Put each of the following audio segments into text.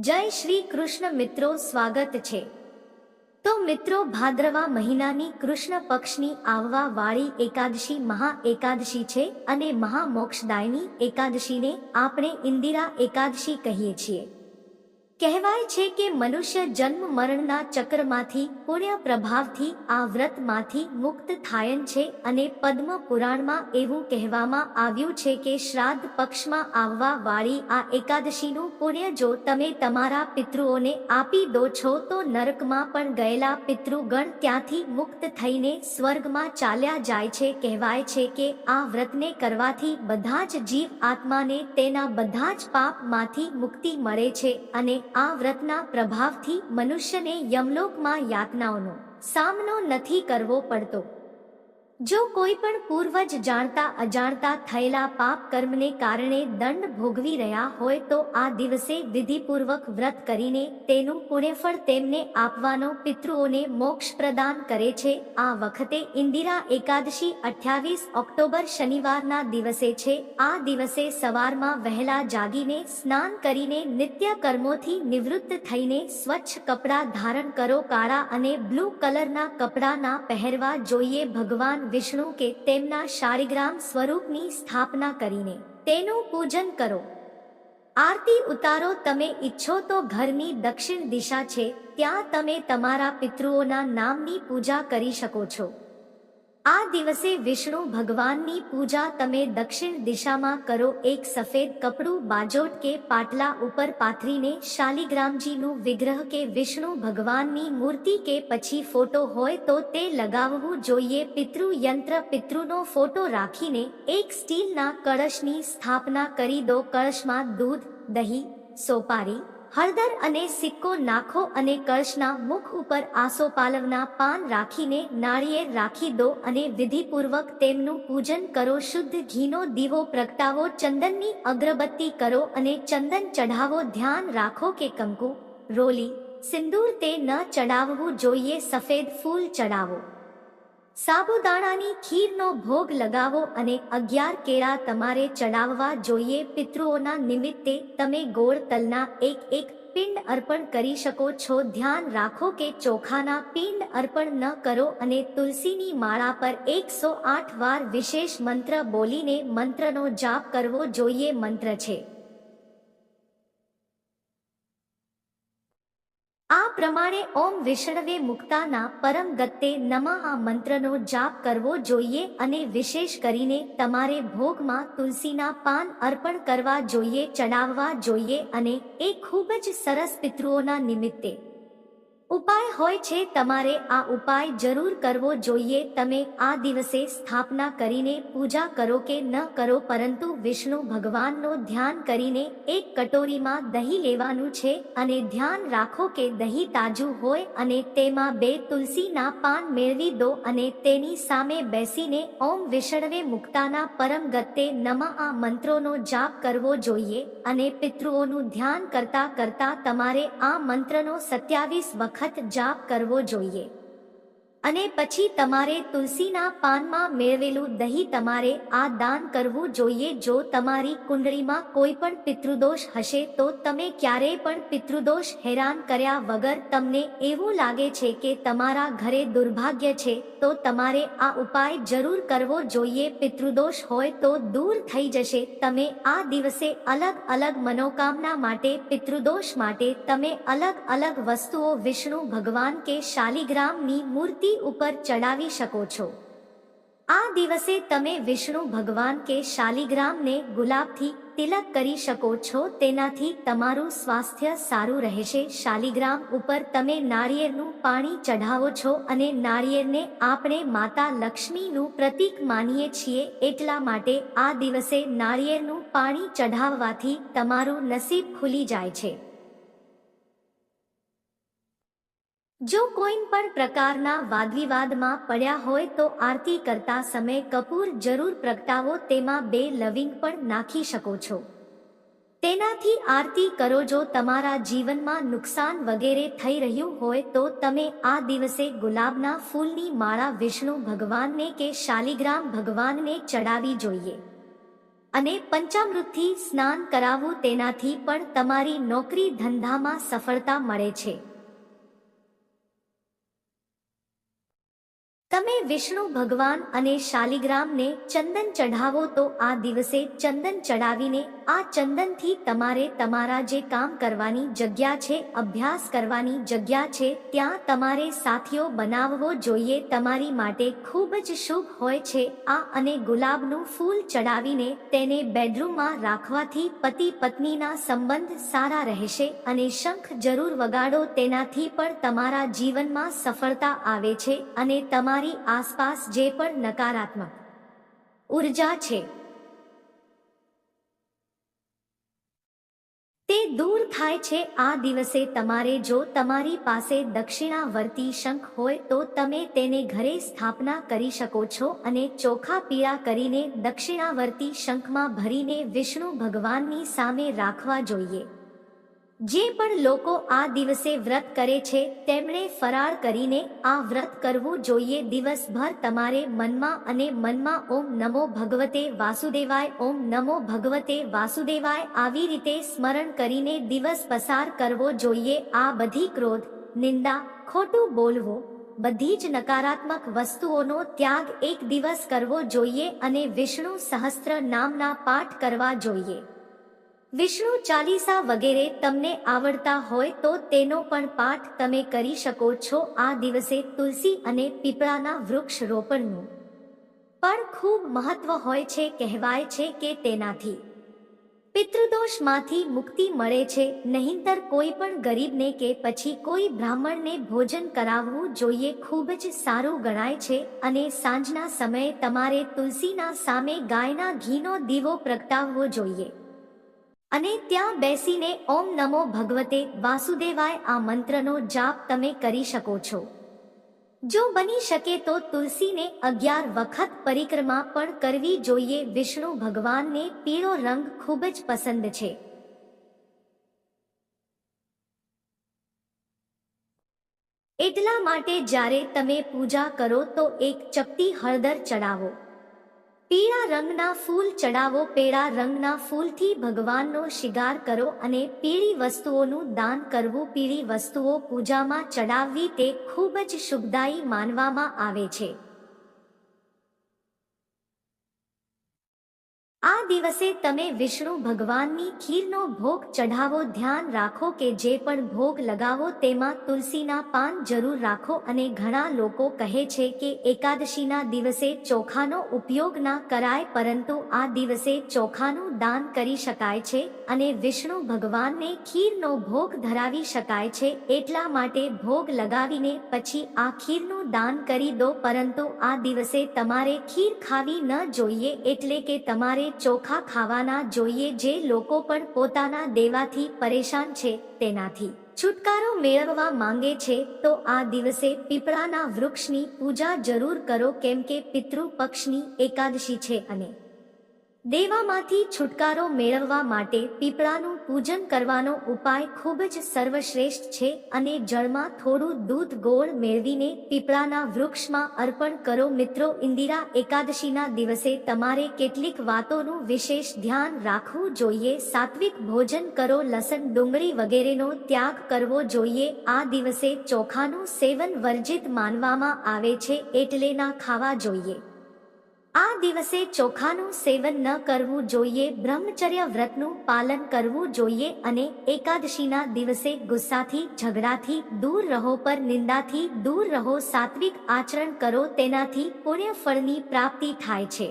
જય શ્રી કૃષ્ણ મિત્રો, સ્વાગત છે. તો મિત્રો, ભાદ્રવા મહિનાની કૃષ્ણ પક્ષની આવવા વાળી એકાદશી મહા એકાદશી છે અને મહામોક્ષદાયની એકાદશીને આપણે ઇન્દિરા એકાદશી કહીએ છીએ. કહેવાય છે કે મનુષ્ય જન્મ મરણના ચક્રમાંથી, પુણ્ય પ્રભાવથી, આ વ્રતમાંથી મુક્ત થાયન છે અને પદ્મ પુરાણમાં એવું કહેવામાં આવ્યું છે કે શ્રાદ્ધ પક્ષમાં આવવા વાળી આ એકાદશીનું પુણ્ય જો તમે તમારા પિતૃઓને આપી દો છો તો નરકમાં પણ ગયેલા પિતૃગણ ત્યાંથી મુક્ત થઈને સ્વર્ગમાં ચાલ્યા જાય છે. કહેવાય છે કે આ વ્રતને કરવાથી બધા જ જીવ આત્માને તેના બધા જ પાપમાંથી મુક્તિ મળે છે અને આ વ્રતના પ્રભાવથી મનુષ્યને યમલોકમાં યાતનાઓનો સામનો નથી કરવો પડતો. જો કોઈ પણ પૂર્વજ જાણતા અજાણતા થયેલા પાપ કર્મને કારણે દંડ ભોગવી રહ્યા હોય તો આ દિવસે વિધિપૂર્વક વ્રત કરીને તેનું પુણ્યફળ તેમને આપવાનો પિતૃઓને મોક્ષ પ્રદાન કરે છે. આ વખતે ઇન્દિરા એકાદશી અઠ્યાવીસ ઓક્ટોબર શનિવારના દિવસે છે. આ દિવસે સવારમાં વહેલા જાગીને સ્નાન કરીને નિત્ય કર્મોથી નિવૃત્ત થઈને સ્વચ્છ કપડાં ધારણ કરો, કાળા અને બ્લુ કલરના કપડાં ના પહેરવા જોઈએ. ભગવાન વિષ્ણુ કે તેમના શારીગ્રામ સ્વરૂપની સ્થાપના કરીને તેનું પૂજન કરો. આરતી ઉતારો, તમે ઈચ્છો તો ઘરની દક્ષિણ દિશા છે, ત્યાં તમે તમારા પિતૃઓના નામની પૂજા કરી શકો છો. આ દિવસે વિષ્ણુ ભગવાનની પૂજા તમે દક્ષિણ દિશામાં કરો એક સફેદ કપડું બાજોટ કે પાટલા ઉપર પાથરીને શાલિગ્રામજીનું વિગ્રહ કે વિષ્ણુ ભગવાનની મૂર્તિ કે પછી ફોટો હોય તો તે લગાવવું જોઈએ. પિતૃ યંત્ર પિતૃનો ફોટો રાખીને એક સ્ટીલના કળશની સ્થાપના કરી દો. કળશમાં દૂધ, દહીં, સોપારી હળદર અને સિક્કો નાખો અને કળશના મુખ ઉપર આસોપાલવના પાન રાખીને નાળિયેર રાખી દો અને વિધિપૂર્વક તેમનું પૂજન કરો. શુદ્ધ ઘીનો દીવો પ્રગટાવો, ચંદનની અગરબત્તી કરો અને ચંદન ચઢાવો. ધ્યાન રાખો કે કંકુ, રોલી, સિંદૂર તે ન ચડાવવું જોઈએ, સફેદ ફૂલ ચડાવો સાબુદાણાની ખીરનો ભોગ લગાવો અને અગિયાર કેળા તમારે ચડાવવા જોઈએ. પિતૃઓના નિમિત્તે તમે ગોળ તલના એક એક પિંડ અર્પણ કરી શકો છો. ધ્યાન રાખો કે ચોખાના પિંડ અર્પણ ન કરો અને તુલસીની માળા પર એકસો આઠ વાર વિશેષ મંત્ર બોલીને મંત્રનો જાપ કરવો જોઈએ. મંત્ર છે પ્રમાણે ઓમ વિષ્ણવે મુક્તાના પરમ ગત્તે નમઃ આ મંત્રનો જાપ કરવો જોઈએ અને વિશેષ કરીને તમારે ભોગમાં તુલસીના પાન અર્પણ કરવા જોઈએ, ચડાવવા જોઈએ અને એ ખૂબ જ સરસ પિતૃઓના નિમિત્તે. ઉપાય હોય છે તમારે આ ઉપાય જરૂર કરવો જોઈએ. તમે આ દિવસે સ્થાપના કરીને પૂજા કરો કે ન કરો, પરંતુ વિષ્ણુ ભગવાનનો ધ્યાન કરીને એક કટોરીમાં દહીં લેવાનું છે અને ધ્યાન રાખો કે દહીં તાજું હોય અને તેમાં બે તુલસીના પાન મેળવી દો અને તેની સામે બેસીને ઓમ વિષ્ણવે મુક્તાના પરમ ગત્તે નમ આ મંત્રોનો જાપ કરવો જોઈએ અને પિતૃઓનું ધ્યાન કરતા કરતા તમારે આ મંત્રનો સત્યાવીસ વખત વખત જાપ કરવો જોઈએ. અને પછી તમારે તુલસીના પાનમાં મેળવેલું દહીં તમારે આ દાન કરવું જોઈએ. જો તમારી કુંડળીમાં કોઈ પણ પિતૃદોષ હશે, તો તમે ક્યારેય પણ પિતૃદોષ હેરાન કર્યા વગર તમને એવું લાગે છે કે તમારા ઘરે દુર્ભાગ્ય છે, તો તમારે આ ઉપાય જરૂર કરવો જોઈએ. પિતૃદોષ હોય તો દૂર થઈ જશે. તમે આ દિવસે અલગ અલગ મનોકામના માટે, પિતૃદોષ માટે તમે અલગ અલગ વસ્તુઓ વિષ્ણુ ભગવાન કે શાલિગ્રામની મૂર્તિ ઉપર ચડાવી શકો છો. આ દિવસે તમે વિષ્ણુ ભગવાન કે શાલિગ્રામને ગુલાબથી તિલક કરી શકો છો, તેનાથી તમારું સ્વાસ્થ્ય સારું રહેશે. શાલિગ્રામ ઉપર તમે નાળિયેરનું પાણી ચઢાવો છો અને નાળિયેરને આપણે માતા લક્ષ્મીનું પ્રતીક માનીએ છીએ, એટલા માટે આ દિવસે નાળિયેરનું પાણી ચઢાવવાથી તમારું નસીબ ખુલી જાય છે. જો કોઈ પણ પ્રકારના વાદવિવાદમાં પડ્યા હોય તો આરતી કરતા સમય કપૂર જરૂર પ્રગટાવો તેમાં બે લવિંગ પણ નાખી શકો છો. તેનાથી આરતી કરો જો તમારા જીવનમાં નુકસાન વગેરે થઈ રહ્યું હોય તો તમે આ દિવસે ગુલાબના ફૂલની માળા વિષ્ણુ ભગવાનને કે શાલિગ્રામ ભગવાનને ચડાવી જોઈએ. અને પંચામૃતથી સ્નાન કરાવવું તેનાથી પણ તમારી નોકરી ધંધામાં સફળતા મળે છે. તમે વિષ્ણુ ભગવાન અને શાલિગ્રામને ચંદન ચઢાવો તો આ દિવસે ચંદન ચડાવીને આ ચંદનથી તમારે તમારા જે કામ કરવાની જગ્યા છે, અભ્યાસ કરવાની જગ્યા છે, ત્યાં તમારે સાથીઓ બનાવવો જોઈએ. તમારી માટે ખૂબ જ શુભ હોય છે. આ અને ગુલાબનું ફૂલ ચડાવીને તેને બેડરૂમમાં રાખવાથી પતિ પત્નીના સંબંધ સારા રહેશે અને શંખ જરૂર વગાડો તેનાથી પણ તમારા જીવનમાં સફળતા આવે છે અને તમારી આસપાસ જે પણ નકારાત્મક ઊર્જા છે તે દૂર થાય છે આ દિવસે તમારે જો તમારી પાસે દક્ષિણાવર્તી શંખ હોય તો તમે તેને ઘરે સ્થાપના કરી શકો છો અને ચોખા પીળા કરીને દક્ષિણાવર્તી શંખમાં ભરીને વિષ્ણુ ભગવાનની સામે રાખવા જોઈએ. જે પણ લોકો આ દિવસે વ્રત કરે છે, તેમણે ફરાર કરીને આ વ્રત કરવું જોઈએ. દિવસભર તમારે મનમાં અને મનમાં ઓમ નમો ભગવતે વાસુદેવાય, ઓમ નમો ભગવતે વાસુદેવાય આવી રીતે સ્મરણ કરીને દિવસ પસાર કરવો જોઈએ. આ બધી ક્રોધ, નિંદા, ખોટું બોલવું, બધી જ નકારાત્મક વસ્તુઓનો ત્યાગ એક દિવસ કરવો જોઈએ અને વિષ્ણુ સહસ્ત્ર નામના પાઠ કરવા જોઈએ. વિષ્ણુ ચાલીસા વગેરે તમને આવડતા હોય તો તેનો પણ પાઠ તમે કરી શકો છો આ દિવસે તુલસી અને પીપળાના વૃક્ષ રોપણનું. પણ ખૂબ મહત્વ હોય છે, કહેવાય છે કે તેનાથી. પિતૃદોષમાંથી મુક્તિ મળે છે, નહીંતર કોઈ પણ ગરીબને કે પછી કોઈ બ્રાહ્મણને ભોજન કરાવવું જોઈએ ખૂબ જ સારું ગણાય છે અને સાંજના સમયે તમારે તુલસીના સામે ગાયના ઘીનો દીવો પ્રગટાવવો જોઈએ. અને ત્યાં બેસીને ઓમ નમો ભગવતે વાસુદેવાય આ મંત્રનો જાપ તમે કરી શકો છો. જો બની શકે તો તુલસીને અગિયાર વખત પરિક્રમા પણ કરવી જોઈએ. વિષ્ણુ ભગવાનને પીળો રંગ ખૂબ જ પસંદ છે. એટલા માટે જ્યારે તમે પૂજા કરો તો એક ચપટી હળદર ચડાવો. પીળા રંગના ફૂલ ચડાવો, પીળા રંગના ફૂલથી ભગવાનનો શિગાર કરો અને પીળી વસ્તુઓનું દાન કરવું. પીળી વસ્તુઓ પૂજામાં ચડાવવી તે ખૂબ જ શુભદાયી માનવામાં આવે છે. દિવસે તમે વિષ્ણુ ભગવાનની ખીરનો ભોગ ચઢાવો, ધ્યાન રાખો કે જે પણ ભોગ લગાવો તેમાં તુલસીના પાન જરૂર રાખો અને ઘણા લોકો કહે છે કે એકાદશીના દિવસે ચોખાનો ઉપયોગ ના કરાય પરંતુ આ દિવસે ચોખાનું દાન કરી શકાય છે અને વિષ્ણુ ભગવાનને ખીરનો ભોગ ધરાવી શકાય છે એટલા માટે ભોગ લગાવીને પછી આ ખીરનું દાન કરી દો પરંતુ આ દિવસે તમારે ખીર ખાવી ન જોઈએ એટલે કે તમારે ચોખા ખાવાના જોઈએ જે લોકો પણ પોતાના દેવાથી પરેશાન છે તેનાથી. છુટકારો મેળવવા માંગે છે તો આ દિવસે પીપળાના વૃક્ષની પૂજા જરૂર કરો કેમ કે પિતૃ પક્ષની એકાદશી છે અને દેવામાંથી છુટકારો મેળવવા માટે પીપળાનું પૂજન કરવાનો ઉપાય ખૂબ જ સર્વશ્રેષ્ઠ છે અને જળમાં થોડું દૂધ ગોળ મેળવીને પીપળાના વૃક્ષમાં અર્પણ કરો. મિત્રો, ઇન્દિરા એકાદશીના દિવસે તમારે કેટલીક વાતોનું વિશેષ ધ્યાન રાખવું જોઈએ. સાત્વિક ભોજન કરો, લસણ, ડુંગળી વગેરેનો ત્યાગ કરવો જોઈએ. આ દિવસે ચોખાનું સેવન વર્જિત માનવામાં આવે છે એટલે ના ખાવા જોઈએ. આ દિવસે ચોખાનું સેવન ન કરવું જોઈએ, બ્રહ્મચર્ય વ્રતનું પાલન કરવું જોઈએ અને એકાદશીના દિવસે ગુસ્સાથી, ઝઘડાથી દૂર રહો, પર નિંદાથી દૂર રહો, સાત્વિક આચરણ કરો, તેનાથી પુણ્ય ફળની પ્રાપ્તિ થાય છે.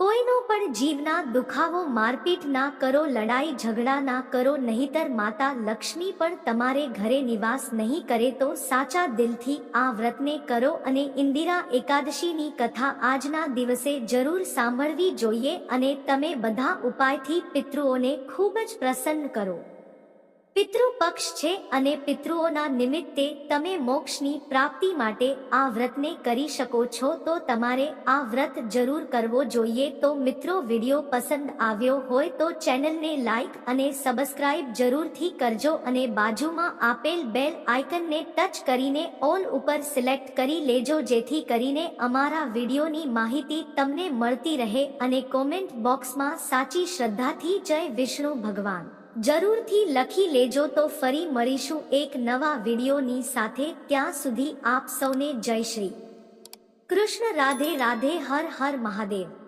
કોઈનો પણ જીવના દુખાવો મારપીટ ના કરો, લડાઈ ઝઘડા ના કરો, નહીતર માતા લક્ષ્મી પણ તમારે ઘરે નિવાસ નહીં કરે તો સાચા દિલથી આ વ્રતને કરો અને ઇન્દિરા એકાદશીની કથા આજના દિવસે જરૂર સાંભળવી જોઈએ અને તમે બધા ઉપાયથી પિતૃઓને ખૂબ જ પ્રસન્ન કરો. પિતૃ પક્ષ છે અને પિતૃઓના નિમિત્તે તમે મોક્ષની પ્રાપ્તિ માટે આ વ્રતને કરી શકો છો, તો તમારે આ વ્રત જરૂર કરવો જોઈએ. તો મિત્રો, વીડિયો પસંદ આવ્યો હોય તો ચેનલને લાઈક અને સબસ્ક્રાઇબ જરૂરથી કરજો અને બાજુમાં આપેલ બેલ આઇકનને ટચ કરીને ઓલ ઉપર સિલેક્ટ કરી લેજો, જેથી કરીને અમારા વિડીયોની માહિતી તમને મળતી રહે અને કોમેન્ટ બોક્સમાં સાચી શ્રદ્ધાથી જય વિષ્ણુ ભગવાન. જરૂરથી લખી લેજો તો ફરી મળીશું એક નવા વિડીયોની સાથે. ત્યાં સુધી આપ સૌને જય શ્રી કૃષ્ણ, રાધે રાધે, હર હર મહાદેવ.